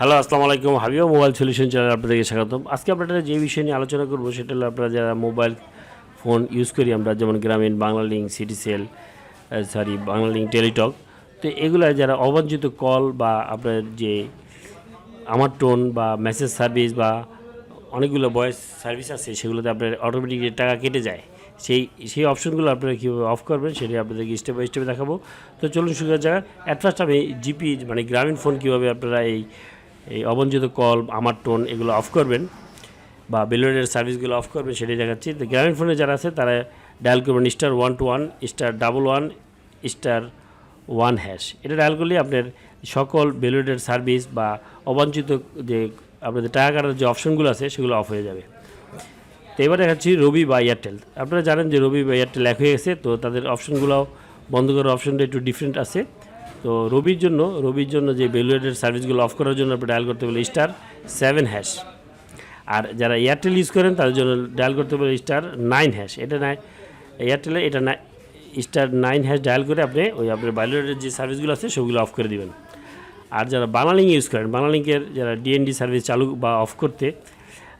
Hello, আসসালামু আলাইকুম। Habiba mobile solution channel আপনাদেরকে স্বাগতম। আজকে আপনারা যে বিষয় নিয়ে আলোচনা করব সেটা হলো আপনারা যারা মোবাইল ফোন ইউজ করি, আমরা যেমন Grameen Banglalink Citycell sorry Banglalink Teletalk তো এগুলো যারা অবাঞ্ছিত কল বা আপনার যে আমার টোন বা মেসেজ সার্ভিস বা অনেকগুলো ভয়েস সার্ভিস আছে, সেগুলোতে আপনার অটোমেটিক টাকা কেটে যায়, সেই সেই অপশনগুলো আপনারা কীভাবে অফ করবেন সেটি আপনাদেরকে স্টেপ বাই স্টেপে দেখাবো। তো চলুন শুরু যাক। অ্যাট ফার্স্ট আমি জিপি মানে গ্রামীণ ফোন কীভাবে আপনারা এই এই অবঞ্চিত কল, আমার টোন এগুলো অফ করবেন বা বেলুনের সার্ভিসগুলো অফ করবেন, সেটাই দেখাচ্ছি। তো গ্রামীণ ফোনে যারা আছে, তারা ডায়াল করবেন star one two one star double one star one hash এটা ডায়াল করলে আপনার সকল বেলুনের সার্ভিস বা অবাঞ্ছিত যে আপনাদের টাকা কাটার যে অপশনগুলো আছে, সেগুলো অফ হয়ে যাবে। তো এবার দেখাচ্ছি রবি বা এয়ারটেল। আপনারা জানেন যে রবি বা এয়ারটেল এক হয়ে গেছে, তো তাদের অপশনগুলো বন্ধ করার অপশনটা একটু ডিফারেন্ট আছে। তো রবির জন্য রবির জন্য যে ভ্যালুয়েটেড সার্ভিসগুলো অফ করার জন্য আপনি ডায়াল করতে বলে স্টার সেভেন হ্যাশ আর যারা এয়ারটেল ইউজ করেন, তাদের জন্য ডায়াল করতে বলে স্টার নাইন হ্যাশ এটা নাই এয়ারটেলে এটা না স্টার নাইন হ্যাশ ডায়াল করে আপনি ওই আপনার ভ্যালুয়েটেড যে সার্ভিসগুলো আছে, সেগুলো অফ করে দিবেন। আর যারা বাংলালিং ইউজ করেন বাংলালিংকের যারা ডিএনডি সার্ভিস চালু বা অফ করতে,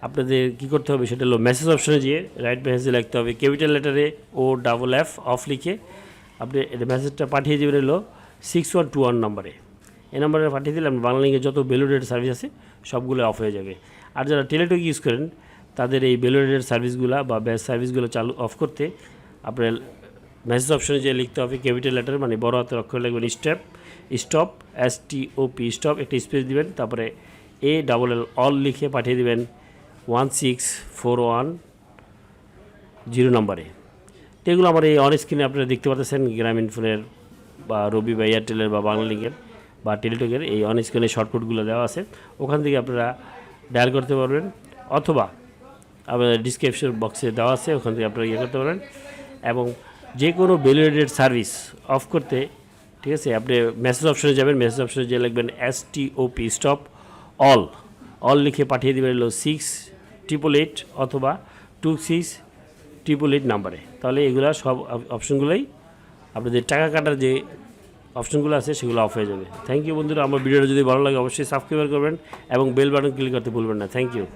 আপনাদের কী করতে হবে সেটা হলো মেসেজ অপশনে গিয়ে রাইট মেসেজে লিখতে হবে। ক্যাপিটাল লেটারে ও ডাবল এফ অফ লিখে আপনি মেসেজটা পাঠিয়ে দেবেন হলো সিক্স ওয়ান টু ওয়ান নম্বরে। এই নম্বরে পাঠিয়ে দিলে আপনার বাংলালিংকের যত বেলুডেড সার্ভিস আছে, সবগুলো অফ হয়ে যাবে। আর যারা টেলিটক ইউজ করেন, তাদের এই বেলুডেড সার্ভিসগুলো বা ব্যাস সার্ভিসগুলো চালু অফ করতে আপনার মেসেজ অপশনে যে লিখতে হবে ক্যাপিটাল লেটার মানে বড় হাতের অক্ষর লিখবেন step stop S T O P stop একটা স্পেস দিবেন, তারপরে এ ডাবল এল অল লিখে পাঠিয়ে দিবেন one six four one zero নম্বরে। এগুলো আমার এই অন স্ক্রিনে আপনারা দেখতে পাচ্ছেন গ্রামীণ ফোনের বা রবি বা এয়ারটেলের বা বাংলালিংকের বা টেলিটকের এই অন স্ক্রিনে শর্টকাটগুলো দেওয়া আছে। ওখান থেকে আপনারা ডায়াল করতে পারবেন অথবা আপনাদের ডিসক্রিপশন বক্সে দেওয়া আছে, ওখান থেকে আপনারা ইয়ে করতে পারেন। এবং যে কোনো ভ্যালিডেটেড সার্ভিস অফ করতে, ঠিক আছে, আপনি মেসেজ অপশনে যাবেন মেসেজ অপশনে যে লিখবেন S T O P stop all all লিখে পাঠিয়ে দেবেন হলো সিক্স ট্রিপল এইট অথবা টু সিক্স ট্রিপল এইট নাম্বারে তাহলে এগুলো সব অপশনগুলোই আপনাদের টাকা কাটার যে অপশনগুলো আছে সেগুলো অফ হয়ে যাবে। থ্যাংক ইউ বন্ধুরা, আমার ভিডিওটা যদি ভালো লাগে অবশ্যই সাবস্ক্রাইব করবেন এবং বেল বাটন ক্লিক করতে ভুলবেন না। Thank you